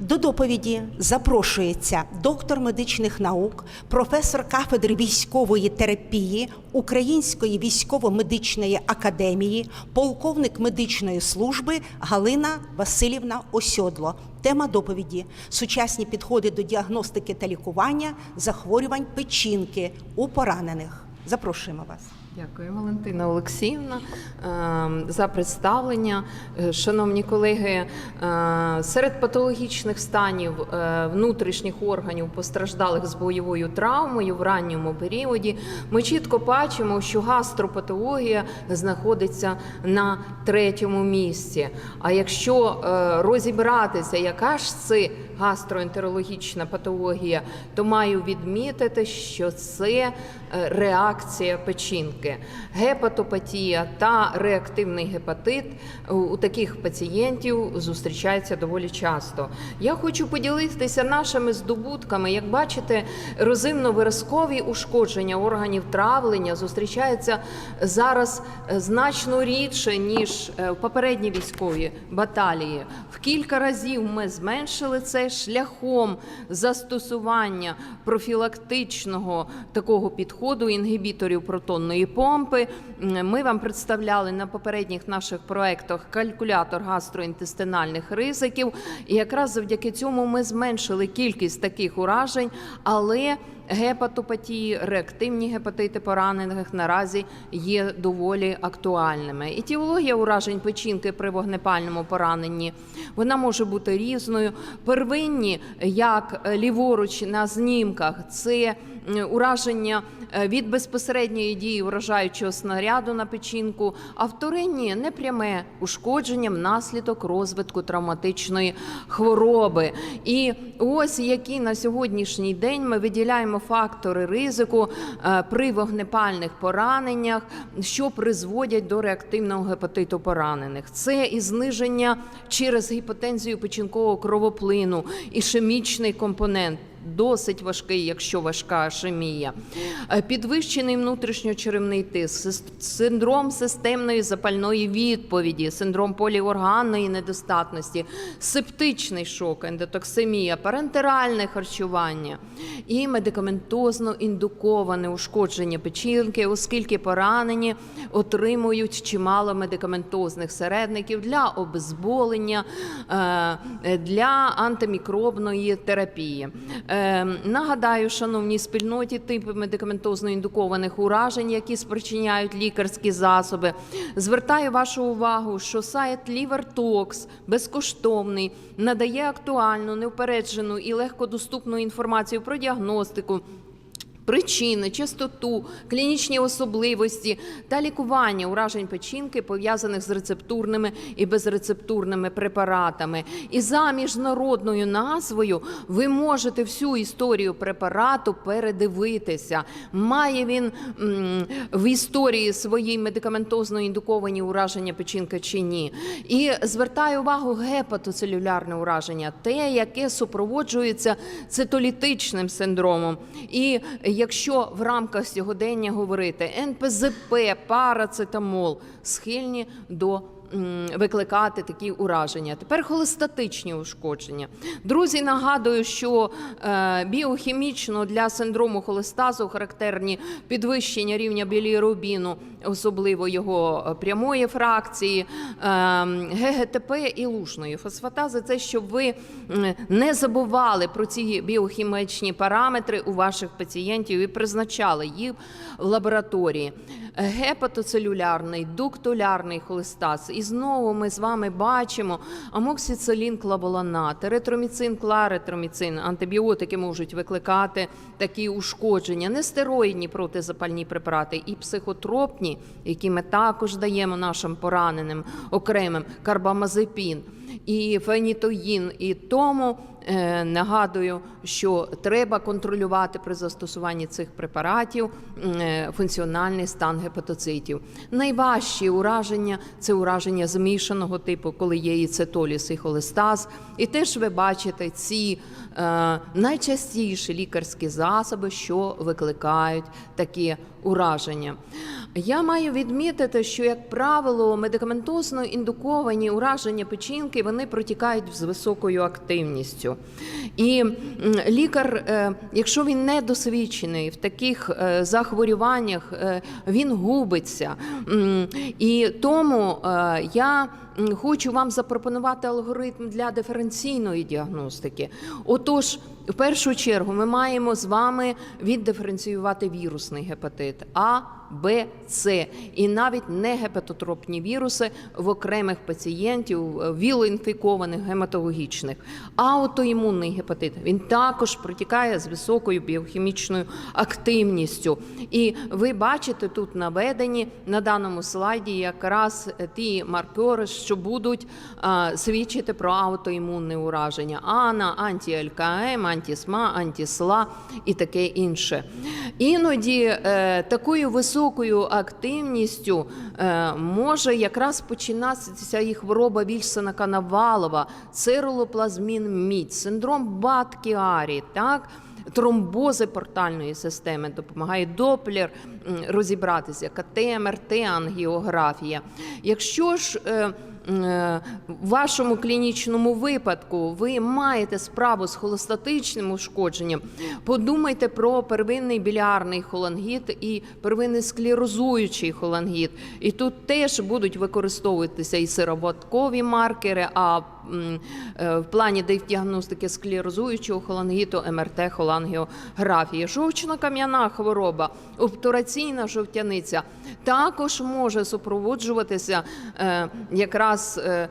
До доповіді запрошується доктор медичних наук, професор кафедри військової терапії Української військово-медичної академії, полковник медичної служби Галина Васильівна Осьодло. Тема доповіді: сучасні підходи до діагностики та лікування захворювань печінки у поранених. Запрошуємо вас. Дякую, Валентина Олексіївна, е, за представлення. Е, Шановні колеги, е, серед патологічних станів внутрішніх органів постраждалих з бойовою травмою в ранньому періоді ми чітко бачимо, що гастропатологія знаходиться на третьому місці. А якщо розібратися, яка ж це гастроентерологічна патологія, то маю відмітити, що це е, реакція печінки. Гепатопатія та реактивний гепатит у- у таких пацієнтів зустрічається доволі часто. Я хочу поділитися нашими здобутками. Як бачите, розимно-виразкові ушкодження органів травлення зустрічаються зараз е, значно рідше ніж е, в попередній військовій баталії. В кілька разів ми зменшили шляхом застосування профілактичного такого підходу інгібіторів протонної помпи. Ми вам представляли на попередніх наших проектах калькулятор гастроінтестинальних ризиків, і якраз завдяки цьому ми зменшили кількість таких уражень, але Гепатопатії, реактивні гепатити поранених наразі є доволі актуальними. Етіологія уражень печінки при вогнепальному пораненні вона може бути різною. Первинні, як е, ліворуч на знімках, це ураження е, від безпосередньої дії вражаючого снаряду на печінку, а вторинні непряме ушкодження внаслідок розвитку травматичної хвороби. І ось які на сьогоднішній день ми виділяємо фактори ризику е, при вогнепальних пораненнях, що призводять до реактивного гепатиту поранених. Це і зниження через гіпотензію печінкового кровоплину, ішемічний компонент. Досить важкий, якщо важка ашемія, Е, підвищений внутрішньочеревний тиск, синдром системної запальної відповіді, синдром поліорганної недостатності, септичний шок, ендотоксимія, парентеральне харчування і медикаментозно індуковане ушкодження печінки, оскільки поранені отримують чимало медикаментозних середників для обезболення, е, для антимікробної терапії. Е, Нагадаю, шановній спільноті, типи медикаментозно індукованих уражень, які спричиняють лікарські засоби. Звертаю вашу увагу, що сайт LiverTox безкоштовний, надає актуальну, неупереджену і легкодоступну інформацію про діагностику. Причини, частоту, клінічні особливості та лікування уражень печінки пов'язаних з рецептурними і безрецептурними препаратами. І за міжнародною назвою ви можете всю історію препарату передивитися. Має він в історії своїй медикаментозно індуковані ураження печінки чи ні. І звертаю увагу гепатоцелюлярне ураження, те, яке супроводжується цитолітичним синдромом. І якщо в рамках сьогодення говорити НПЗП, парацетамол схильні до викликати такі ураження. Тепер холестатичні ушкодження. Друзі, нагадую, що е, біохімічно для синдрому холестазу характерні підвищення рівня білірубіну, особливо його е, прямої фракції, е, ГГТП і лушної фосфатази. Це щоб ви не забували про ці біохімічні параметри у ваших пацієнтів і призначали їх в лабораторії. Гепатоцелюлярний, дуктулярний холестаз. І знову ми з вами бачимо амоксицилін, клаболанат, еритроміцин, кларетроміцин. Антибіотики можуть викликати такі ушкодження, нестероїдні протизапальні препарати і психотропні, які ми також даємо нашим пораненим окремим карбамазепін і фенітоїн. І тому нагадую, що треба контролювати при застосуванні цих препаратів е, функціональний стан гепатоцитів. Найважчі ураження це ураження змішаного типу, коли є і цитоліс, і холестаз. І теж ви бачите ці е, найчастіші лікарські засоби, що викликають такі ураження. Я маю відмітити, що, як правило, медикаментозно індуковані ураження печінки вони протікають з високою активністю. І лікар, е, якщо він не досвідчений в таких е, захворюваннях, е, він губиться. І тому е, я хочу вам запропонувати алгоритм для диференційної діагностики. Отож, в першу чергу ми маємо з вами віддиференціювати вірусний гепатит А, Б, С і навіть не гепатотропні віруси в окремих пацієнтів, е, вілоінфікованих гематологічних. Аутоімунний гепатит він також протікає з високою біохімічною активністю. І ви бачите тут наведені на даному слайді якраз ті маркери, що будуть а, свідчити про аутоімунне ураження: АНА, анті-ЛКМ, антісма, антісла і таке інше. Іноді е, такою високою активністю е, може якраз починатися і хвороба Вільсона Канавалова, цирулоплазмін мідь, синдром Баткіарі, так? Тромбози портальної системи допомагає доплер розібратися, КТ, МРТ, ангіографія. Якщо ж е, в вашому клінічному випадку ви маєте справу з холостатичним ушкодженням, подумайте про первинний білярний холангіт і первинний склерозуючий холангіт. І тут теж будуть використовуватися і сироваткові маркери, а е, в плані діагностики склерозуючого холангіту, МРТ, холангіографія. Жовчно-кам'яна хвороба, обтураційна жовтяниця також може супроводжуватися е, якраз е,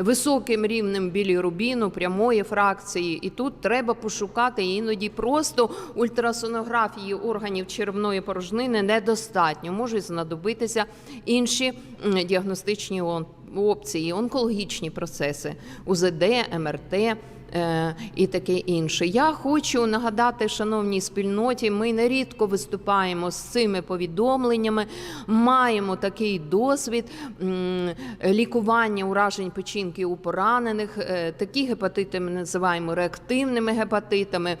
високим рівнем білірубіну, прямої фракції. І тут треба пошукати іноді просто ультрасонографії органів черевної порожнини недостатньо. Можуть знадобитися інші діагностичні он- опції, онкологічні процеси, УЗД, МРТ. Е, І таке інше. Я хочу нагадати, шановній спільноті, ми нерідко виступаємо з цими повідомленнями, маємо такий досвід лікування уражень печінки у поранених. Е, Такі гепатити ми називаємо реактивними гепатитами.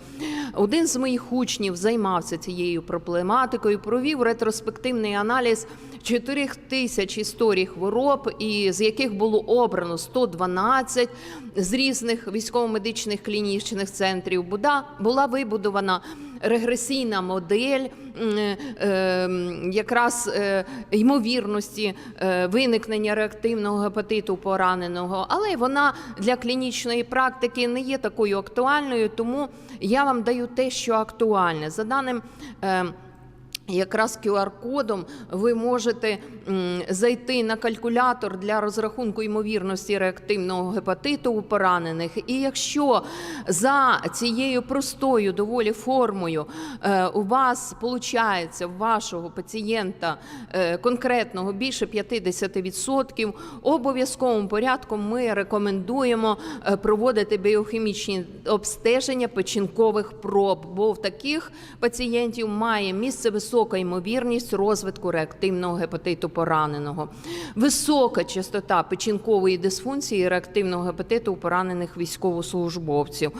Один з моїх учнів займався цією проблематикою, провів ретроспективний аналіз 4 тисяч історій хвороб, і з яких було обрано 112 з різних військово-медичних клінічних центрів. Була, була вибудована регресійна модель е, якраз е, ймовірності е, виникнення реактивного гепатиту пораненого, але вона для клінічної практики не є такою актуальною, тому я вам даю те, що актуальне. За даним е, Якраз QR-кодом ви можете зайти на калькулятор для розрахунку ймовірності реактивного гепатиту у поранених. І якщо за цією простою доволі формою е, у вас виходить в вашого пацієнта е, конкретного більше 50%, обов'язковим порядком ми рекомендуємо е, проводити біохімічні обстеження печінкових проб, бо в таких пацієнтів має місце висока ймовірність розвитку реактивного гепатиту пораненого, висока частота печінкової дисфункції реактивного гепатиту у поранених військовослужбовців.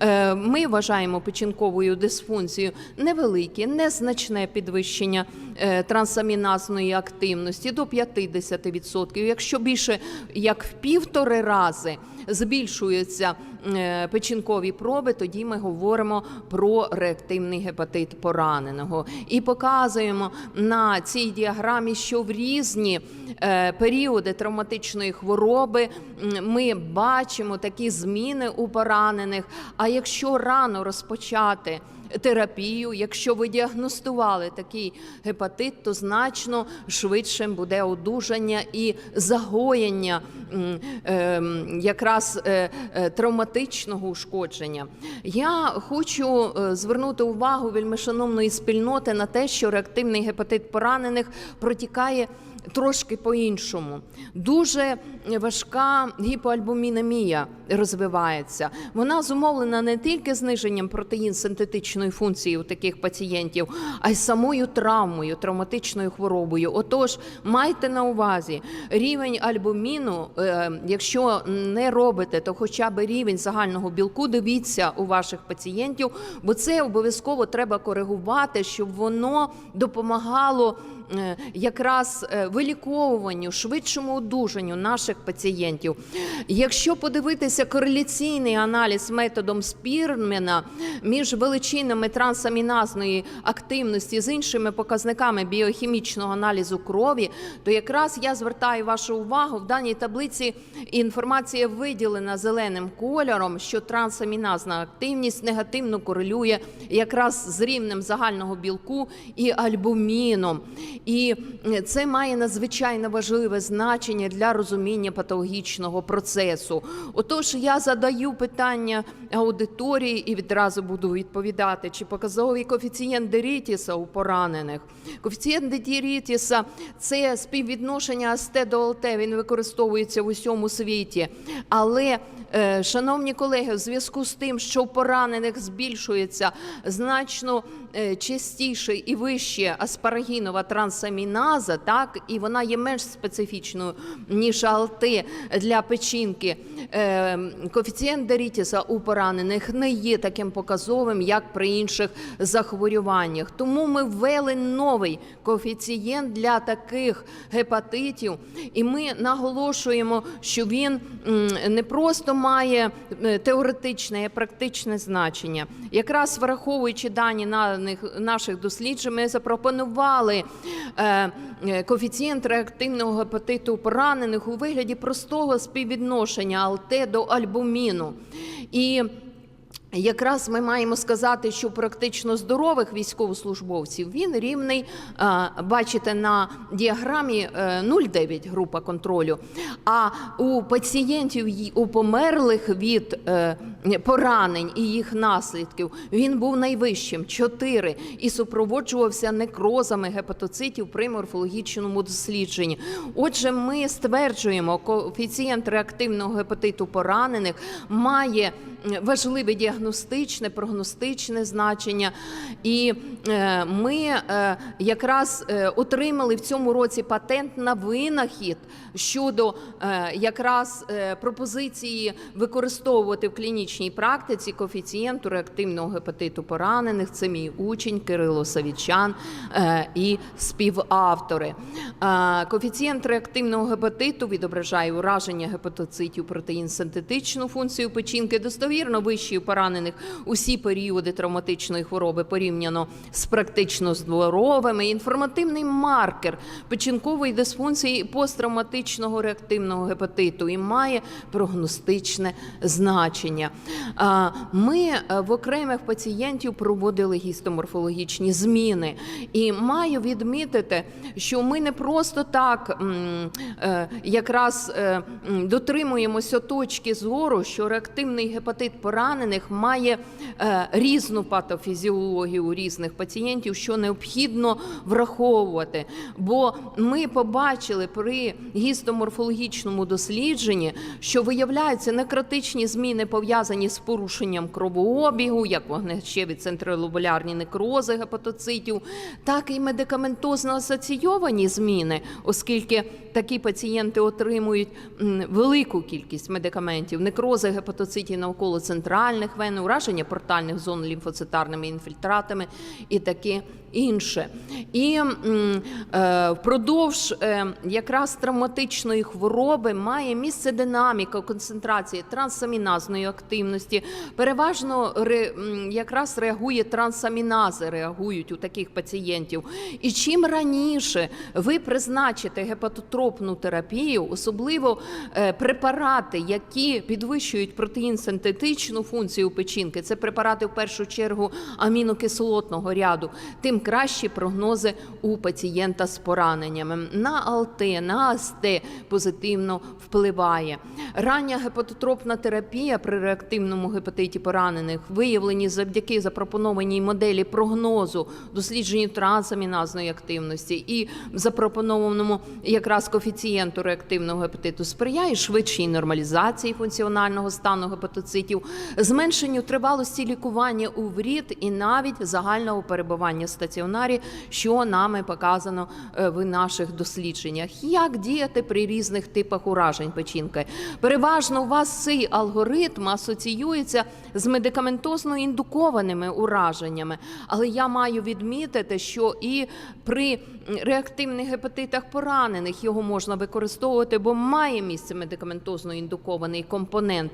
Е, Ми вважаємо печінковою дисфункцією невелике, незначне підвищення е, трансаміназної активності до 50%. Якщо більше як в півтори рази збільшуються е, печінкові проби, тоді ми говоримо про реактивний гепатит пораненого і показуємо на цій діаграмі, що в різні е, періоди травматичної хвороби ми бачимо такі зміни у поранених. А якщо рано розпочати терапію, якщо ви діагностували такий гепатит, то значно швидшим буде одужання і загоєння ем, якраз е, е, травматичного ушкодження. Я хочу е, звернути увагу вельмишановної спільноти на те, що реактивний гепатит поранених протікає. Трошки по-іншому. Дуже важка гіпоальбумінемія розвивається. Вона зумовлена не тільки зниженням протеїн синтетичної функції у таких пацієнтів, а й самою травмою, травматичною хворобою. Отож, майте на увазі рівень альбуміну, е, якщо не робите, то хоча б рівень загального білку дивіться у ваших пацієнтів, бо це обов'язково треба коригувати, щоб воно допомагало якраз е, виліковуванню, швидшому одужанню наших пацієнтів. Якщо подивитися кореляційний аналіз методом Спірмена між величинами трансаміназної активності з іншими показниками біохімічного аналізу крові, то якраз я звертаю вашу увагу в даній таблиці інформація виділена зеленим кольором, що трансаміназна активність негативно корелює якраз з рівнем загального білку і альбуміном. І це має надзвичайно важливе значення для розуміння патологічного процесу. Отож, я задаю питання аудиторії і відразу буду відповідати, чи показовий коефіцієнт Дерітіса у поранених. Коефіцієнт Дерітіса – це співвідношення АСТ до ЛТ, він використовується в усьому світі. Але, е, шановні колеги, в зв'язку з тим, що у поранених збільшується значно е, частіше і вище аспарагінова трансаміназа, так, і вона є менш специфічною, ніж АЛТ для печінки. Е, Коефіцієнт Дерітіса у поранених не є таким показовим, як при інших захворюваннях. Тому ми ввели новий коефіцієнт для таких гепатитів, і ми наголошуємо, що він не просто має е, теоретичне, а практичне значення. Якраз враховуючи дані на наших досліджень, ми запропонували коефіцієнт реактивного гепатиту поранених у вигляді простого співвідношення АЛТ до альбуміну. І Якраз ми маємо сказати, що практично здорових військовослужбовців він рівний, е, бачите, на діаграмі е, 0,9 група контролю. А у пацієнтів у померлих від е, поранень і їх наслідків він був найвищим 4 і супроводжувався некрозами гепатоцитів при морфологічному дослідженні. Отже, ми стверджуємо, коефіцієнт реактивного гепатиту поранених має м, важливе діагностичне, прогностичне значення. І е, ми е, якраз е, отримали в цьому році патент на винахід щодо якраз пропозиції використовувати в клінічній практиці коефіцієнту реактивного гепатиту поранених. Це мій учень Кирило Савічан і співавтори. Коефіцієнт реактивного гепатиту відображає ураження гепатоцитів протеїн синтетичну функцію печінки, достовірно вищий у поранених усі періоди травматичної хвороби порівняно з практично здоровими. Інформативний маркер печінкової дисфункції посттравматичного реактивного гепатиту і має прогностичне значення. Ми е, в окремих пацієнтів проводили гістоморфологічні зміни, і маю відмітити, що ми не просто так е, якраз е, дотримуємося точки зору, що реактивний гепатит поранених має е, різну патофізіологію у різних пацієнтів, що необхідно враховувати. Бо ми побачили при гістоморфологічному дослідженні, що виявляються некротичні зміни пов'язані з порушенням кровообігу, як вогнещеві центролобулярні некрози гепатоцитів, так і медикаментозно асоційовані зміни, оскільки такі пацієнти отримують велику кількість медикаментів, некрози гепатоцитів навколо центральних вен, ураження портальних зон лімфоцитарними інфільтратами і таке інше. І е, впродовж е, якраз травматичної хвороби має місце динаміка концентрації трансаміназної активності. Переважно якраз реагує трансамінази, реагують у таких пацієнтів. І чим раніше ви призначите гепатотропну терапію, особливо е, препарати, які підвищують протеїн синтетичну функцію печінки, це препарати в першу чергу амінокислотного ряду, тим кращі прогнози у пацієнта з пораненнями. На АЛТ, на АСТ позитивно впливає. Рання гепатотропна терапія при реактивному гепатиті поранених виявлені завдяки запропонованій моделі прогнозу, дослідженню трансаміназної активності і запропонованому якраз коефіцієнту реактивного гепатиту сприяє швидшій нормалізації функціонального стану гепатоцитів, зменшенню тривалості лікування у врід і навіть загального перебування в стаціонарі що нами показано е, в наших дослідженнях. Як діяти при різних типах уражень печінки? Переважно у вас цей алгоритм асоціюється з медикаментозно індукованими ураженнями, але я маю відмітити, що і при реактивних гепатитах поранених його можна використовувати, бо має місце медикаментозно індукований компонент.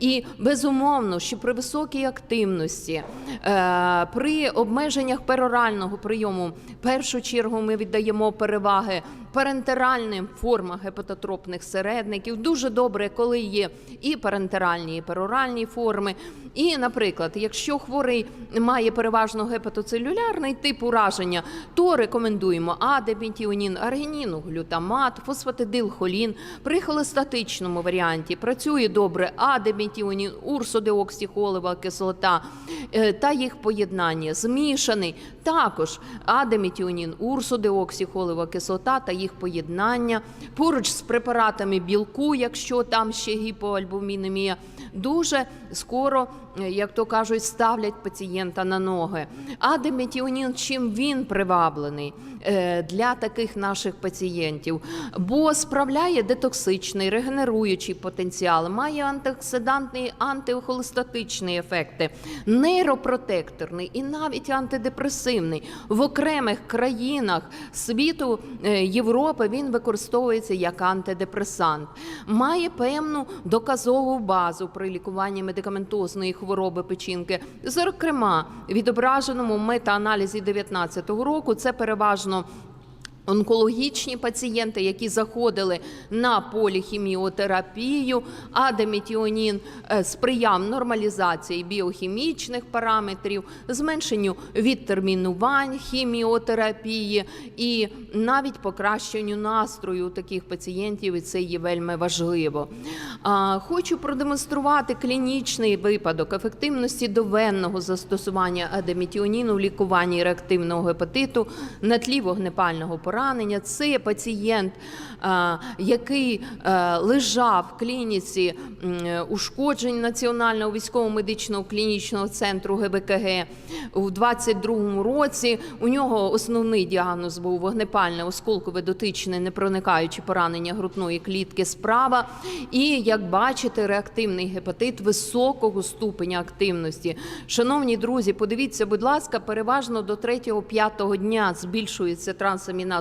І безумовно, що при високій активності, е, при обмеженнях перорального прийому, в першу чергу ми віддаємо переваги парентеральним формам гепатотропних середників. Дуже добре, коли є і парентеральні, і пероральні форми. І, наприклад, якщо хворий має переважно гепатоцелюлярний тип ураження, то рекомендуємо адемітіонін, аргініну, глютамат, фосфатидилхолін. При холестатичному варіанті працює добре адемітіонін, урсодеоксихолова кислота е, та їх поєднання змішаний. Також адемітіонін, урсодеоксихолова кислота та їх поєднання. Поруч з препаратами білку, якщо там ще гіпоальбумінемія, дуже скоро, як то кажуть, ставлять пацієнта на ноги. А деметіонін, чим він приваблений е, для таких наших пацієнтів? Бо справляє детоксичний, регенеруючий потенціал, має антиоксидантний, антихолестатичні ефекти, нейропротекторний і навіть антидепресивний. В окремих країнах світу е, Європи він використовується як антидепресант. Має певну доказову базу при лікуванні медикаментозної хвороби печінки. Зокрема, відображеному метааналізі 2019 року це переважно. Онкологічні пацієнти, які заходили на поліхіміотерапію, адемітіонін е, сприяв нормалізації біохімічних параметрів, зменшенню відтермінувань хіміотерапії і навіть покращенню настрою таких пацієнтів, і це є вельми важливо. Хочу продемонструвати клінічний випадок ефективності довенного застосування адемітіоніну в лікуванні реактивного гепатиту на тлі вогнепального поранення. Це пацієнт, який е, лежав в клініці ушкоджень Національного військово-медичного клінічного центру ГБКГ у 22-му році. У нього основний діагноз був вогнепальне осколкове дотичне непроникаюче поранення грудної клітки справа. І як бачите, реактивний гепатит високого ступеня активності. Шановні друзі, подивіться, будь ласка, переважно до 3-5 дня збільшується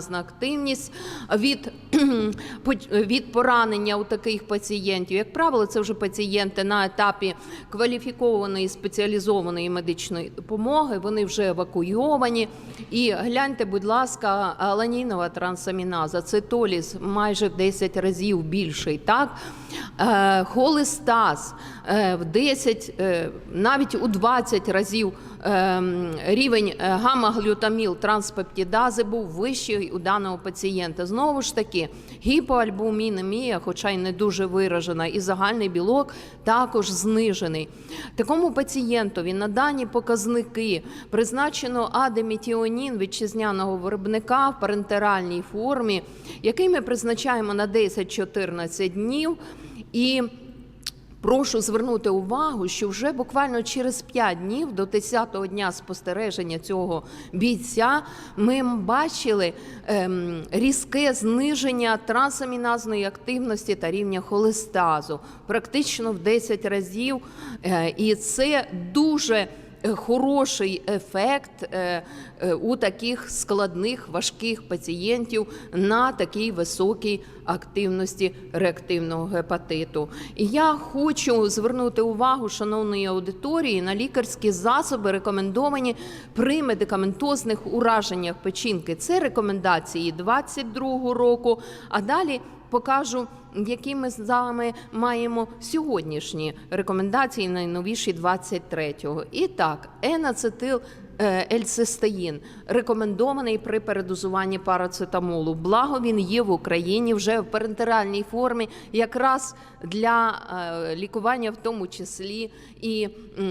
трансаміназна активність від, від поранення у таких пацієнтів. Як правило, це вже пацієнти на етапі кваліфікованої спеціалізованої медичної допомоги. Вони вже евакуйовані. І гляньте, будь ласка, аланінова трансаміназа, цитоліз майже в 10 разів більший. Так? Е, холестаз е, в 10, е, навіть у 20 разів е, рівень е, гамма-глютаміл транспептідази був вищий у даного пацієнта. Знову ж таки, гіпоальбумінемія, хоча й не дуже виражена, і загальний білок також знижений. Такому пацієнтові на дані показники призначено адемітіонін вітчизняного виробника в парентеральній формі, який ми призначаємо на 10-14 днів. І Прошу звернути увагу, що вже буквально через 5 днів до 10-го дня спостереження цього бійця ми бачили ем, різке зниження трансаміназної активності та рівня холестазу, практично в 10 разів. Е, і це дуже хороший ефект е, е, у таких складних важких пацієнтів на такій високій активності реактивного гепатиту. І я хочу звернути увагу шановної аудиторії на лікарські засоби, рекомендовані при медикаментозних ураженнях печінки. Це рекомендації 22 року. А далі покажу, які ми з вами маємо сьогоднішні рекомендації, найновіші 23-го. І так, енацетил ельцистеїн рекомендований при передозуванні парацетамолу. Благо він є в Україні вже в парентеральній формі, якраз для е, лікування, в тому числі і е,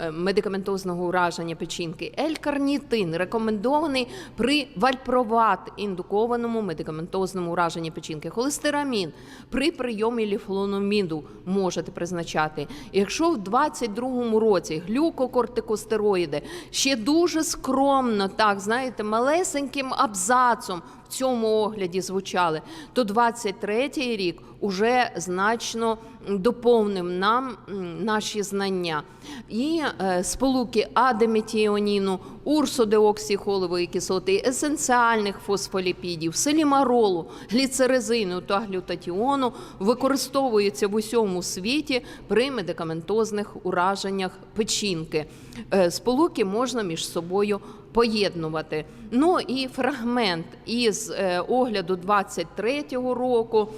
е, медикаментозного ураження печінки. Елькарнітин рекомендований при вальпроват індукованому медикаментозному ураженні печінки. Холестерамін При прийомі ліфлономіду можете призначати. Якщо в 22-му році глюкокортикостероїди ще дуже скромно, так знаєте, малесеньким абзацом в цьому огляді звучали, то 23-й рік уже значно доповнив нам наші знання. І е, сполуки адеметіоніну, урсодеоксихолової кислоти, есенціальних фосфоліпідів, селімаролу, гліцерезину та глютатіону використовуються в усьому світі при медикаментозних ураженнях печінки. Е, Сполуки можна між собою поєднувати. Ну і фрагмент із е, огляду 23-го року.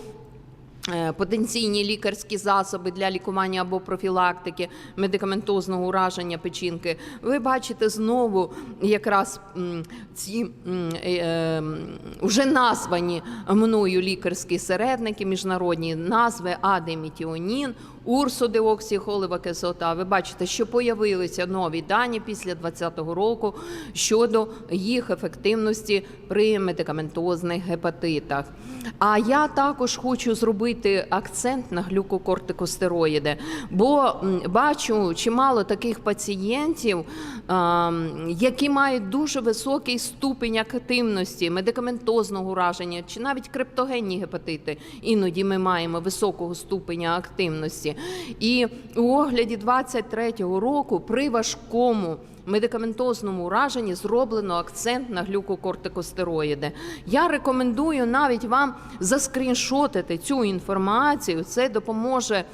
Е, Потенційні лікарські засоби для лікування або профілактики медикаментозного ураження печінки. Ви бачите знову якраз ці м, е, вже названі мною лікарські середники, міжнародні назви адемітіонін, урсодеоксихолова кислота. Ви бачите, що появилися нові дані після 2020 року щодо їх ефективності при медикаментозних гепатитах. А я також хочу зробити акцент на глюкокортикостероїди, бо бачу чимало таких пацієнтів, які мають дуже високий ступень активності, медикаментозного ураження чи навіть криптогенні гепатити. Іноді ми маємо високого ступеня активності. І у огляді 23-го року при важкому медикаментозному ураженні зроблено акцент на глюкокортикостероїди. Я рекомендую навіть вам заскріншотити цю інформацію. Це допоможе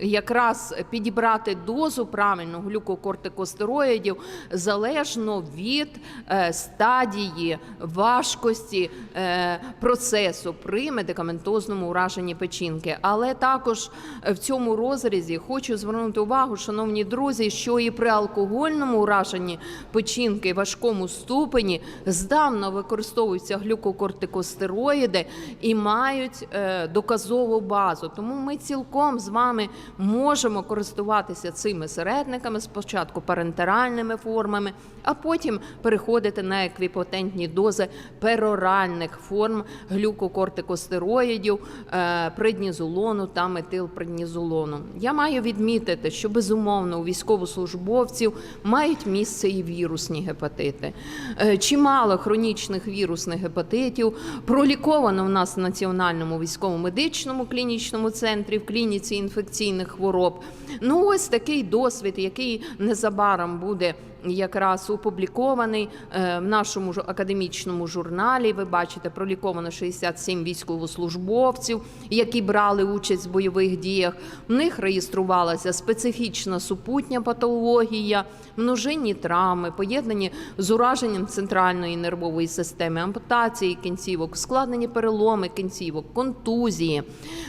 якраз підібрати дозу правильно глюкокортикостероїдів залежно від е, стадії важкості е, процесу при медикаментозному ураженні печінки. Але також е, в цьому розрізі хочу звернути увагу, шановні друзі, що і при алкогольному ураженні печінки важкому ступені здавна використовуються глюкокортикостероїди і мають доказову базу. Тому ми цілком з вами можемо користуватися цими середниками спочатку парентеральними формами, а потім переходити на еквіпотентні дози пероральних форм глюкокортикостероїдів, е, преднізолону та метилпреднізолону. Я маю відмітити, що безумовно у військовослужбовців мають місце і вірусні гепатити. Е, Чимало хронічних вірусних гепатитів проліковано в нас в Національному військово-медичному клінічному центрі в клініці інфекційних хвороб. Ну ось такий досвід, який незабаром буде якраз опублікований е, в нашому академічному журналі. Ви бачите, проліковано 67 військовослужбовців, які брали участь в бойових діях. В них реєструвалася специфічна супутня патологія, множинні травми, поєднані з ураженням центральної нервової системи, ампутації кінцівок, ускладнені переломи кінцівок, контузії.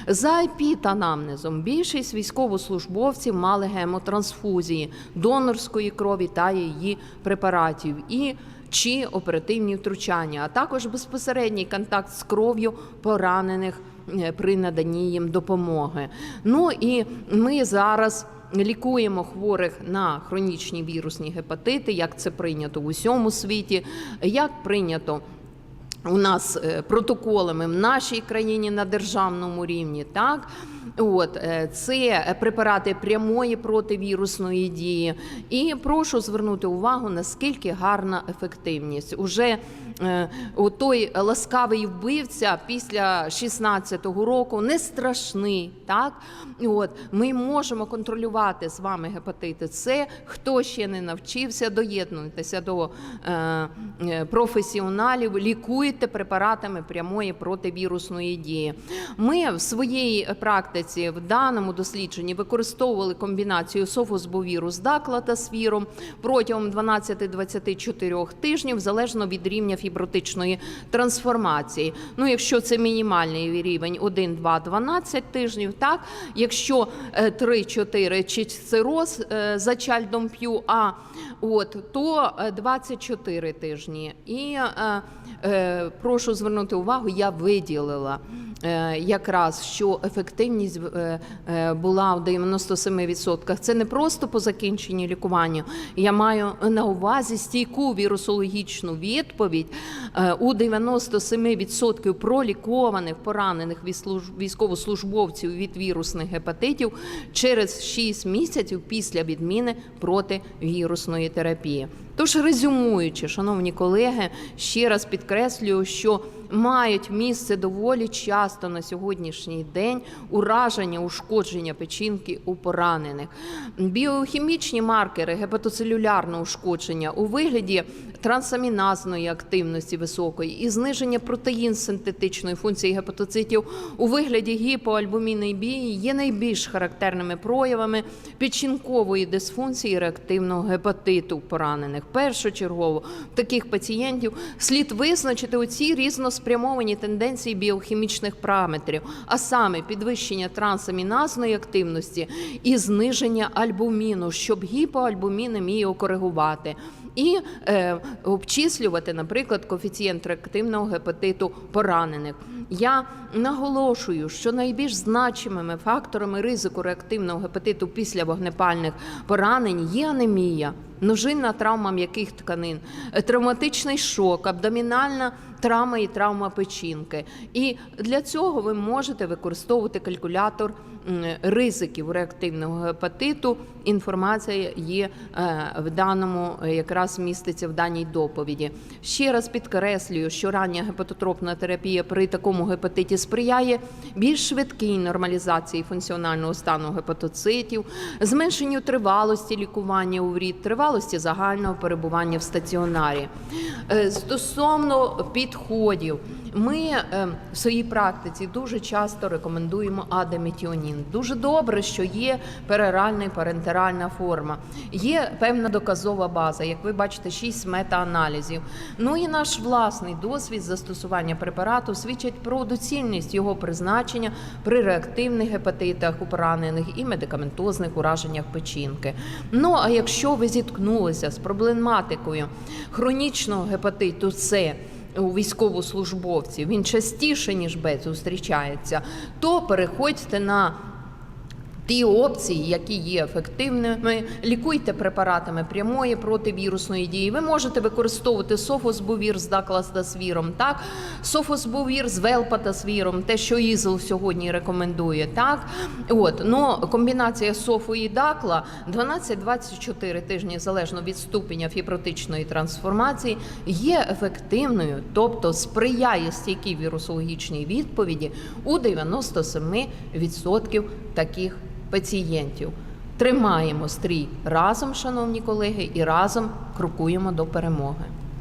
За епітанамнезом більшість військовослужбовців мали гемотрансфузії, донорської крові та її препаратів. І чи оперативні втручання, а також безпосередній контакт з кров'ю поранених е, при наданні їм допомоги. Ну і ми зараз. Лікуємо хворих на хронічні вірусні гепатити, як це прийнято в усьому світі, як прийнято у нас е, протоколами в нашій країні на державному рівні, так. От е, це препарати прямої противірусної дії. І прошу звернути увагу, наскільки гарна ефективність. Уже е, той ласкавий вбивця після 16-го року не страшний. Так, от ми можемо контролювати з вами гепатити С. Хто ще не навчився, доєднуйтеся до е, е, професіоналів, лікуйте препаратами прямої противірусної дії. Ми в своїй практиці в даному дослідженні використовували комбінацію софосбовіру з даклатасвіром протягом 12-24 тижнів, залежно від рівня фібротичної трансформації. Ну, якщо це мінімальний рівень 1, 2, 12 тижнів, так якщо 3, 4 чи цироз е, за чальдом п'ю, а от то е, 24 тижні. І е, е, прошу звернути увагу, я виділила е, якраз що ефективність е, е, була в 97%. Це не просто по закінченні лікування. Я маю на увазі стійку вірусологічну відповідь е, у 97% пролікованих поранених військовослужбовців від вірусних гепатитів через 6 місяців після відміни противірусної терапії. Тож, резюмуючи, шановні колеги, ще раз підкреслюю, що мають місце доволі часто на сьогоднішній день ураження, ушкодження печінки у поранених. Біохімічні маркери гепатоцелюлярного ушкодження у вигляді трансаміназної активності високої і зниження протеїн синтетичної функції гепатоцитів у вигляді гіпоальбумінемії є найбільш характерними проявами печінкової дисфункції реактивного гепатиту у поранених. Першочергово таких пацієнтів слід визначити оці різноспрямовані тенденції біохімічних параметрів, а саме підвищення трансаміназної активності і зниження альбуміну, щоб гіпоальбумінемію коригувати. І е, обчислювати, наприклад, коефіцієнт реактивного гепатиту поранених. Я наголошую, що найбільш значимими факторами ризику реактивного гепатиту після вогнепальних поранень є анемія, множинна травма м'яких тканин, е, травматичний шок, абдомінальна травма і травма печінки. І для цього ви можете використовувати калькулятор ризиків реактивного гепатиту. Інформація є е, в даному е, якраз міститься в даній доповіді. Ще раз підкреслюю, що рання гепатотропна терапія при такому гепатиті сприяє більш швидкій нормалізації функціонального стану гепатоцитів, зменшенню тривалості лікування у врід, тривалості загального перебування в стаціонарі. Е, Стосовно підходів, ми е, в своїй практиці дуже часто рекомендуємо адеметіонін. Дуже добре, що є переральна і парентеральна форма. Є певна доказова база, як ви бачите, 6 мета-аналізів. Ну і наш власний досвід застосування препарату свідчить про доцільність його призначення при реактивних гепатитах у поранених і медикаментозних ураженнях печінки. Ну а якщо ви зіткнулися з проблематикою хронічного гепатиту С, у військовослужбовців. Він частіше ніж Б зустрічається, то переходьте на ті опції, які є ефективними, лікуйте препаратами прямої противірусної дії. Ви можете використовувати софосбувір з дакласдасвіром, так? Софосбувір з велпатасвіром, те, що ІЗЛ сьогодні рекомендує, так? От но комбінація софу і дакла 12-24 тижні залежно від ступеня фібротичної трансформації є ефективною, тобто сприяє стійкій вірусологічній відповіді у 97% таких пацієнтів. Тримаємо стрій разом, шановні колеги, і разом крокуємо до перемоги.